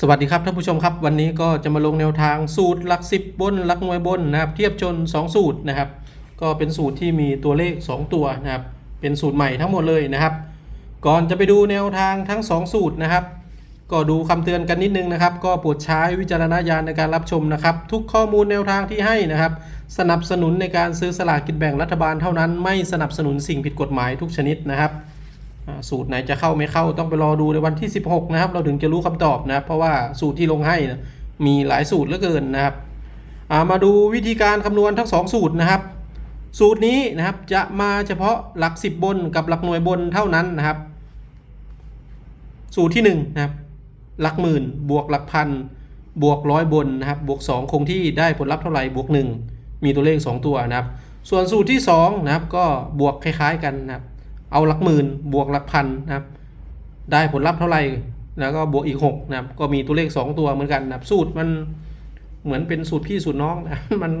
สวัสดีครับท่านผู้ชมครับ วันนี้ก็จะมาลงแนวทางสูตรหลักสิบบนหลักหน่วยบนนะครับ เทียบชน 2 สูตรนะครับ ก็เป็นสูตรที่มีตัวเลข 2 ตัวนะครับ เป็นสูตรใหม่ทั้งหมดเลยนะครับ ก่อนจะไปดูแนวทางทั้ง 2 สูตรนะครับ ก็ดูคำเตือนกันนิดนึงนะครับ ก็โปรดใช้วิจารณญาณในการรับชมนะครับ ทุกข้อมูลแนวทางที่ให้นะครับ สนับสนุนในการซื้อสลากกินแบ่งรัฐบาลเท่านั้น ไม่สนับสนุนสิ่งผิดกฎหมายทุกชนิดนะครับ สูตรไหนจะเข้าไม่เข้าต้องไปรอดูในวันที่ 16 นะครับ เราถึงจะรู้คำตอบนะเพราะว่าสูตรที่ลงให้นะมีหลายสูตรเหลือเกินนะครับามาดูวิธีการคำนวณทั้ง 2 สูตรนะครับ สูตรนี้นะครับจะมาเฉพาะหลัก 10 บนกับหลักหน่วยบนเท่านั้นนะครับ สูตรที่1นะครับหลักหมื่นบวกหลักพันบวกร้อยบนนะครับบวก 2 คงที่ได้ผลลัพธ์เท่าไหร่บวก 1 มีตัวเลข 2 ตัวนะครับ ส่วนสูตรที่2นะครับก็บวกคล้าย ๆ กันนะครับ เอาหลักหมื่นบวกหลักพันนะครับ ได้ผลลัพธ์เท่าไหร่แล้วก็บวกอีก6นะครับ ก็มีตัวเลข 2 ตัวเหมือนกันนะครับสูตรมันเหมือนเป็นสูตรพี่สูตรน้องนะมัน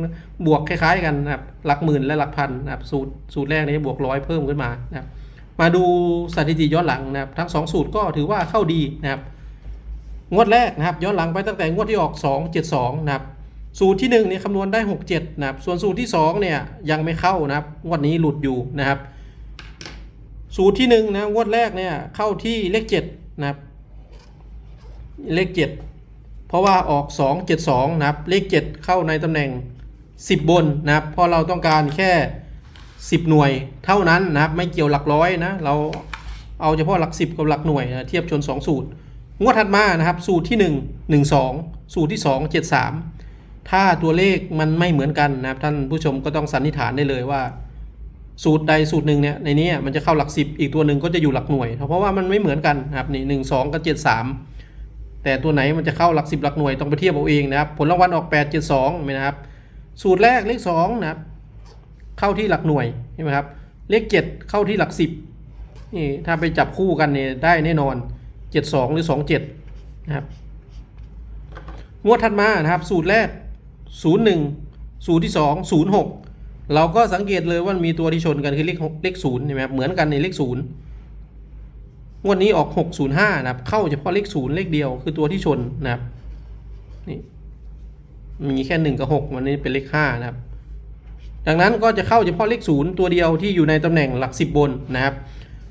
บวกคล้ายๆกันนะครับหลักหมื่นและหลักพันนะครับสูตรสูตรแรกนี้บวกร้อยเพิ่มขึ้นมานะครับ มาดูสถิติย้อนหลังนะครับ ทั้ง 2 สูตรก็ถือว่าเข้าดีนะครับงวดแรกนะครับ ย้อนหลังไปตั้งแต่งวดที่ออก 2 7 2นะครับสูตรที่1เนี่ยคำนวณได้ 6 7นะครับส่วนสูตรที่2เนี่ยยังไม่เข้านะครับงวดนี้หลุดอยู่นะครับ สูตรที่หนึ่งนะงวดแรกเนี่ยเข้าที่เลขเจ็ดนะครับ เลขเจ็ดเพราะว่าออกสองเจ็ดสองนะครับ เลขเจ็ดเข้าในตำแหน่งสิบบนนะครับเพราะเราต้องการแค่สิบหน่วยเท่านั้นนะครับไม่เกี่ยวหลักร้อยนะเราเอาเฉพาะหลักสิบกับหลักหน่วยนะเทียบชนสองสูตรงวดถัดมานะครับ สูตรที่หนึ่งหนึ่งสองสูตรที่สองเจ็ดสามถ้าตัวเลขมันไม่เหมือนกันนะครับท่านผู้ชมก็ต้องสันนิษฐานได้เลยว่า สูตรใดสูตรหนึ่งเนี่ยในนี้มันจะเข้าหลักสิบอีกตัวหนึ่งก็จะอยู่หลักหน่วย เพราะว่ามันไม่เหมือนกันนะครับนี่หนึ่งสองกับเจ็ดสามแต่ตัวไหนมันจะเข้าหลักสิบหลักหน่วยต้องไปเทียบเอาเองนะครับ ผลรางวัลออกแปดเจ็ดสองนะครับ สูตรแรกเลขสองนะครับ เข้าที่หลักหน่วยใช่ไหมครับ เลขเจ็ดเข้าที่หลักสิบนี่ถ้าไปจับคู่กันเนี่ยได้แน่นอนเจ็ดสองหรือสองเจ็ดนะครับ งวดถัดมานะครับ สูตรแรกศูนย์หนึ่งสูตรที่สองศูนย์หก เราก็สังเกตเลยว่ามีตัวที่ชนกันคือเลขเลขศูนย์ใช่ไหมครับเหมือนกันในเลขศูนย์งวดนี้ออกหกศูนย์ห้านะครับ เข้าเฉพาะเลขศูนย์เลขเดียวคือตัวที่ชนนะครับนี่มีแค่หนึ่งกับหกวันนี้เป็นเลขห้านะครับ ดังนั้นก็จะเข้าเฉพาะเลขศูนย์ตัวเดียวที่อยู่ในตำแหน่งหลักสิบบนนะครับ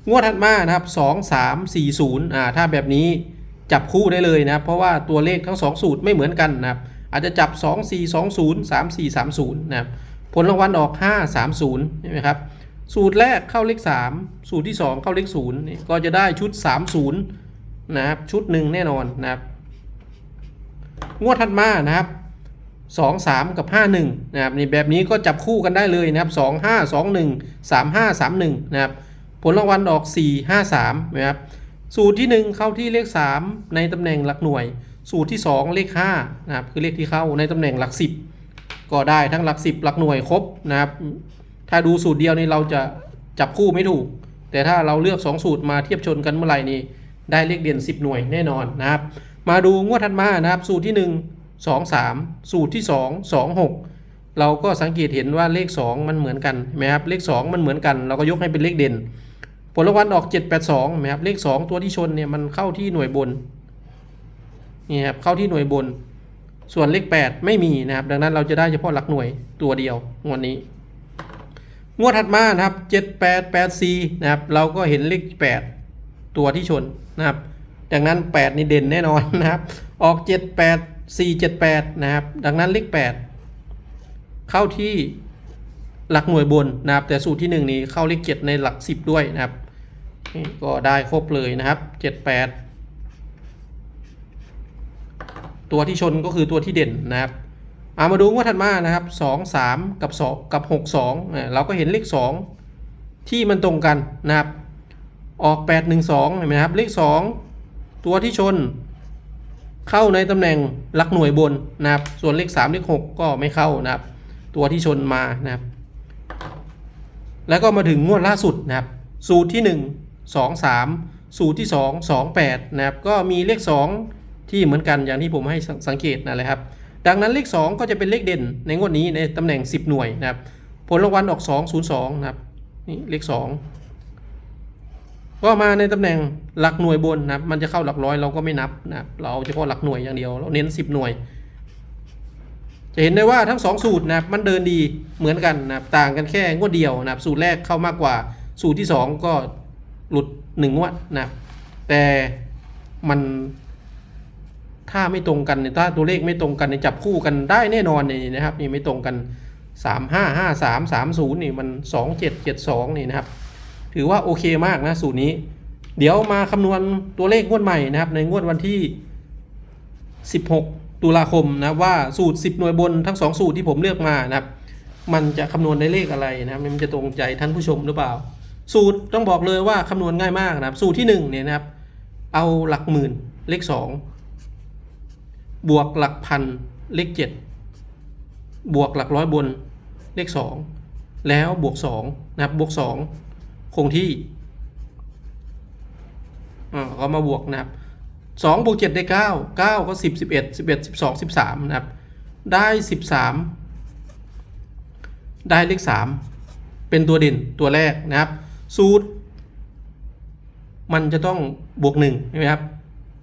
งวดถัดมานะครับสองสามสี่ศูนย์อ่าถ้าแบบนี้จับคู่ได้เลยนะครับ เพราะว่าตัวเลขทั้งสองสูตรไม่เหมือนกันนะครับ อาจจะจับ 2 4 2 0 3 4 3 0นะครับ ผลรางวัลออก 5 3 0ใช่ไหมครับ สูตรแรกเข้าเลข 3 สูตรที่ 2 เข้าเลข0นี่ก็จะได้ชุด 3 0 นะครับ ชุดหนึ่งแน่นอนนะครับ งวดถัดมานะครับ 2 3 กับ 5 1นะครับนี่แบบนี้ก็จับคู่กันได้เลยนะครับ 2 5 2 1 3 5 3 1นะครับ ผลรางวัลออก 4 5 3นะครับ สูตรที่ 1 เข้าที่เลข 3 ในตำแหน่งหลักหน่วย สูตรที่ 2 เลข5นะครับคือเลขที่เข้าในตำแหน่งหลัก 10 ก็ได้ทั้งหลัก10หลักหน่วยครบนะครับ ถ้าดูสูตรเดียวนี่เราจะจับคู่ไม่ถูก แต่ถ้าเราเลือก 2 สูตรมาเทียบชนกันเมื่อไหร่นี่ได้เลขเด่น 10 หน่วยแน่นอนนะครับ มาดูงวดถัดมานะครับ สูตรที่ 1 2 3 สูตรที่ 2 2 6 เราก็สังเกตเห็นว่าเลข 2 มันเหมือนกันไหมครับเลข 2 มันเหมือนกัน เราก็ยกให้เป็นเลขเด่น ผลรางวัลออก 782ไหมครับเลข 2 ตัวที่ชนเนี่ยมันเข้าที่หน่วยบนนี่ครับเข้าที่หน่วยบน ส่วนเลข 8 ไม่มีนะครับ ดังนั้นเราจะได้เฉพาะหลักหน่วยตัวเดียวงวดนี้ งวดถัดมานะครับ 7884นะครับ เราก็เห็นเลข 8 ตัวที่ชนนะครับ ดังนั้น 8 นี่เด่นแน่นอนนะครับ ออก 78478 นะครับ ดังนั้นเลข 8 เข้าที่หลักหน่วยบนนะครับ แต่สูตรที่ 1 นี้เข้าเลข 7 ในหลัก 10 ด้วยนะครับ ก็ได้ครบเลยนะครับ 78 ตัวที่ชนก็คือตัวที่เด่นนะครับเอามาดูงวดถัดมานะครับสองสามกับสองกับหกสองเราก็เห็นเลขสองที่มันตรงกันนะครับ ออกแปดหนึ่งสองเห็นไหมครับ เลขสองตัวที่ชน เข้าในตำแหน่งหลักหน่วยบนนะครับ ส่วนเลขสามเลขหกก็ไม่เข้านะครับ ตัวที่ชนมานะครับ แล้วก็มาถึงงวดล่าสุดนะครับ สูตรที่หนึ่งสองสามสูตรที่สองสองแปดนะครับ ก็มีเลขสอง ที่เหมือนกันอย่างที่ผมให้สังเกตนั่นแหละครับ ดังนั้นเลข 2 ก็จะเป็นเลขเด่นในงวดนี้ในตำแหน่ง 10 หน่วยนะครับ ผลรางวัลออก 202 นะครับนี่เลข 2 ก็มาในตำแหน่งหลักหน่วยบนนะครับ มันจะเข้าหลักร้อยเราก็ไม่นับนะครับเราเอาเฉพาะหลักหน่วยอย่างเดียวเราเน้นสิบหน่วย จะเห็นได้ว่าทั้งสองสูตรนะครับมันเดินดีเหมือนกันนะครับต่างกันแค่งวดเดียวนะครับ สูตรแรกเข้ามากกว่า สูตรที่สองก็หลุดหนึ่งงวดนะครับแต่มัน ถ้าไม่ตรงกันเนี่ยถ้าตัวเลขไม่ตรงกันเนี่ยจับคู่กันได้แน่นอนนี่นะครับนี่ไม่ตรงกันสามห้าห้าสามสามศูนย์นี่มันสองเจ็ดเจ็ดสองนี่นะครับ ถือว่าโอเคมากนะสูตรนี้ เดี๋ยวมาคำนวณตัวเลขงวดใหม่นะครับ ในงวดวันที่ 16 ตุลาคมนะว่าสูตร 10 หน่วยบนทั้ง 2 สูตรที่ผมเลือกมานะครับ มันจะคำนวณได้เลขอะไรนะครับมันจะตรงใจท่านผู้ชมหรือเปล่า สูตรต้องบอกเลยว่าคำนวณง่ายมากนะครับ สูตรที่1เนี่ยนะครับ เอาหลักหมื่นเลข 2 บวกหลักพันเลข7บวกหลักร้อยบนเลข2แล้วบวก2นะครับบวก2คงที่อ่าก็มาบวกนะครับสองบวกเจ็ดได้เก้าเก้าก็สิบสิบเอ็ดสิบเอ็ดสิบสองสิบสามนะครับ ได้สิบสามได้เลขสามเป็นตัวเด่นตัวแรกนะครับ สูตร มันจะต้องบวกหนึ่งใช่ไหมครับ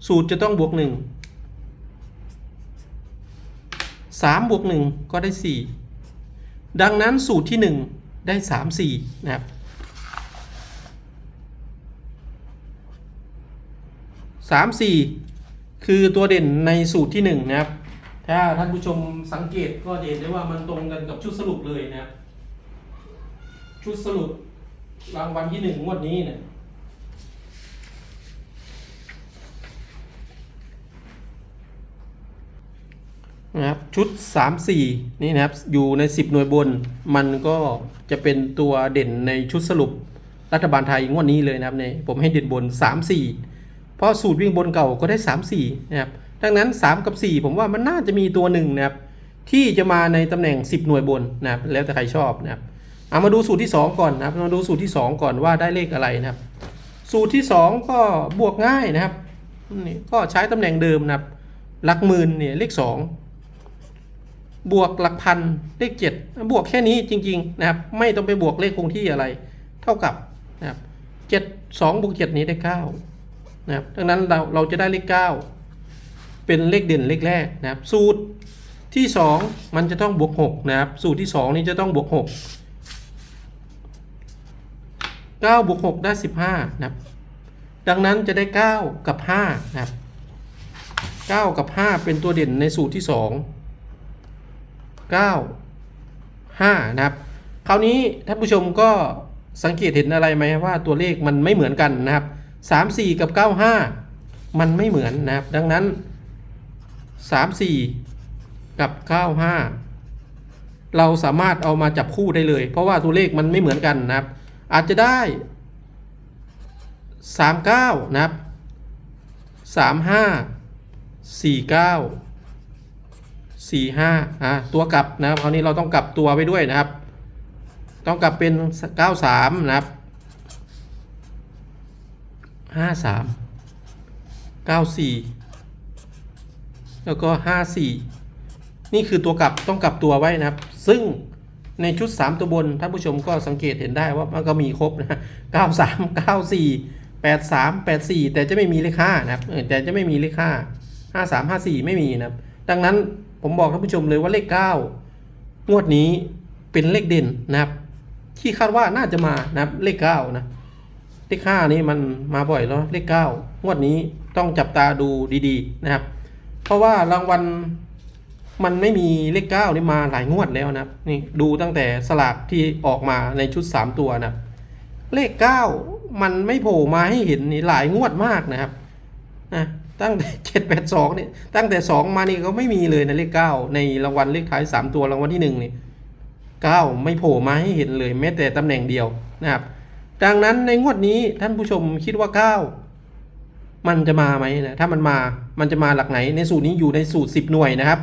สูตรจะต้องบวกหนึ่ง สามบวกหนึ่งก็ได้สี่ดังนั้นสูตรที่หนึ่งได้สามสี่นะครับสามสี่คือตัวเด่นในสูตรที่หนึ่งนะครับ ถ้าท่านผู้ชมสังเกตก็เห็นได้ว่ามันตรงกันกับชุดสรุปเลยนะครับ ชุดสรุปรางวัลที่หนึ่งงวดนี้เนี่ย นะครับชุด 3 4 นี่นะครับอยู่ใน 10 หน่วยบน มันก็จะเป็นตัวเด่นในชุดสรุปรัฐบาลไทยงวดนี้เลยนะครับเนี่ยผมให้เด่นบน 3 4 เพราะสูตรวิ่งบนเก่าก็ได้ 3 4 นะครับดังนั้น 3 กับ 4 ผมว่ามันน่าจะมีตัวหนึ่งนะครับที่จะมาในตำแหน่ง 10 หน่วยบนนะครับแล้วแต่ใครชอบนะครับเอามาดูสูตรที่ 2 ก่อนนะครับมาดูสูตรที่ 2 ก่อนว่าได้เลขอะไรนะครับ สูตรที่ 2 ก็บวกง่ายนะครับนี่ก็ใช้ตำแหน่งเดิมนะครับหลักหมื่นเนี่ยเลข 2 บวกหลักพันเลข 7 บวกแค่นี้จริงๆนะครับไม่ต้องไปบวกเลขคงที่อะไร เท่ากับนะครับ7 2บวก7นี้ได้9นะครับดังนั้นเราเราจะได้เลข9เป็นเลขเด่นเลขแรกนะครับ สูตรที่2มันจะต้องบวก6นะครับสูตรที่2นี้จะต้องบวก6 9บวก6ได้15นะครับ ดังนั้นจะได้9กับ5นะครับ9กับ5เป็นตัวเด่นในสูตรที่2 9 5นะครับ คราวนี้ท่านผู้ชมก็สังเกตเห็นอะไรไหมว่าตัวเลขมันไม่เหมือนกันนะครับ 3 4 กับ 9 5 มันไม่เหมือนนะครับ ดังนั้น 3 4 กับ 9 5 เราสามารถเอามาจับคู่ได้เลย เพราะว่าตัวเลขมันไม่เหมือนกันนะครับ อาจจะได้ 39 นะครับ 35 49 สี่ห้าอะตัวกลับนะครับคราวนี้เราต้องกลับตัวไปด้วยนะครับ ต้องกลับเป็นเก้าสามนะครับห้าสามเก้าสี่แล้วก็ห้าสี่นี่คือตัวกลับต้องกลับตัวไว้นะครับ ซึ่งในชุด 3 ตัวบนท่านผู้ชมก็สังเกตเห็นได้ว่ามันก็มีครบนะ93 94 83 84 แต่จะไม่มีเลข5นะครับแต่จะไม่มีเลข5 53 54 ไม่มีนะครับ ดังนั้น ผมบอกท่านผู้ชมเลยว่าเลข 9 งวดนี้เป็นเลขเด่นนะครับ ที่คาดว่าน่าจะมานะครับเลข 9 นะ เลข 5 นี่มันมาบ่อยแล้วเลข 9 งวดนี้ต้องจับตาดูดีๆนะครับ เพราะว่ารางวัลมันไม่มีเลข 9 นี่มาหลายงวดแล้วนะครับนี่ดูตั้งแต่สลากที่ออกมาในชุด 3 ตัวนะครับ เลข 9 มันไม่โผล่มาให้เห็นนี่หลายงวดมากนะครับนะ ตั้งแต่เจ็ดแปดสองเนี่ยตั้งแต่สองมานี่ก็ไม่มีเลยนะเลขเก้าในรางวัลเลขท้ายสามตัวรางวัลที่หนึ่งนี่เก้าไม่โผล่มาให้เห็นเลยแม้แต่ตำแหน่งเดียวนะครับ ดังนั้นในงวดนี้ท่านผู้ชมคิดว่าเก้ามันจะมาไหมนะถ้ามันมามันจะมาหลักไหน ในสูตรนี้อยู่ในสูตรสิบหน่วยนะครับ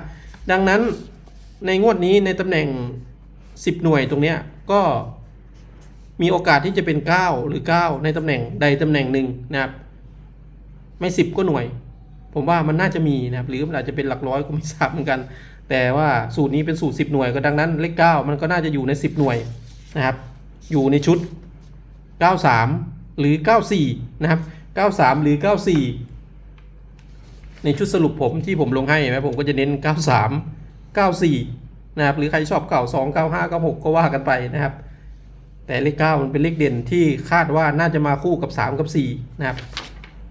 ดังนั้นในงวดนี้ในตำแหน่งสิบหน่วยตรงเนี้ยก็มีโอกาสที่จะเป็น 9 หรือ 9 ในตำแหน่งใดตำแหน่งหนึ่งนะครับ ไม่สิบก็หน่วย ผมว่ามันน่าจะมีนะครับหรือมันอาจจะเป็นหลักร้อยก็ไม่ทราบเหมือนกัน แต่ว่าสูตรนี้เป็นสูตร 10 หน่วยก็ดังนั้นเลข 9 มันก็น่าจะอยู่ใน 10 หน่วยนะครับ อยู่ในชุด 93 หรือ 94 นะครับ 93 หรือ 94 ในชุดสรุปผมที่ผมลงให้เห็นไหมผมก็จะเน้น 93 94 นะครับ หรือใครชอบ92 95 96 ก็ว่ากันไปนะครับ แต่เลข 9 มันเป็นเลขเด่นที่คาดว่าน่าจะมาคู่กับ 3 กับ 4 นะครับ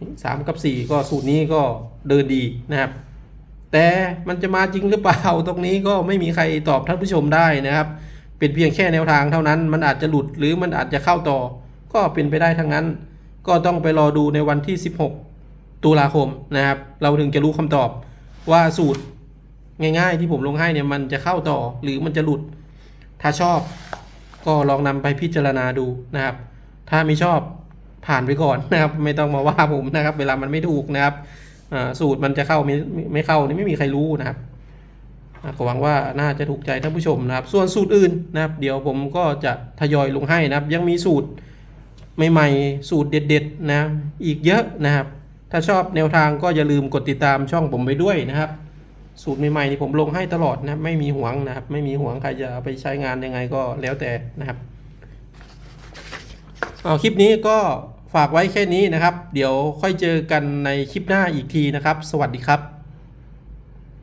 3กับ4ก็สูตรนี้ก็เดินดีนะครับ แต่มันจะมาจริงหรือเปล่าตรงนี้ก็ไม่มีใครตอบท่านผู้ชมได้นะครับ เป็นเพียงแค่แนวทางเท่านั้น มันอาจจะหลุดหรือมันอาจจะเข้าต่อ ก็เป็นไปได้ทั้งนั้น ก็ต้องไปรอดูในวันที่ 16 ตุลาคมนะครับ เราถึงจะรู้คำตอบว่าสูตรง่าย ๆ ที่ผมลงให้เนี่ยมันจะเข้าต่อหรือมันจะหลุด ถ้าชอบก็ลองนำไปพิจารณาดูนะครับ ถ้าไม่ชอบ ผ่านไปก่อนนะครับ ไม่ต้องมาว่าผมนะครับ เวลามันไม่ถูกนะครับสูตรมันจะเข้าไม่ไม่เข้านี่ไม่มีใครรู้นะครับก็หวังว่าน่าจะถูกใจท่านผู้ชมนะครับ ส่วนสูตรอื่นนะครับ เดี๋ยวผมก็จะทยอยลงให้นะครับ ยังมีสูตรใหม่ๆ สูตรเด็ดๆนะอีกเยอะนะครับ ถ้าชอบแนวทางก็อย่าลืมกดติดตามช่องผมไปด้วยนะครับ สูตรใหม่ๆนี่ผมลงให้ตลอดนะครับ ไม่มีหวงนะครับ ไม่มีหวงใครจะเอาไปใช้งานยังไงก็แล้วแต่นะครับเอาคลิปนี้ก็ ฝากไว้แค่นี้นะครับ เดี๋ยวค่อยเจอกันในคลิปหน้าอีกทีนะครับ สวัสดีครับ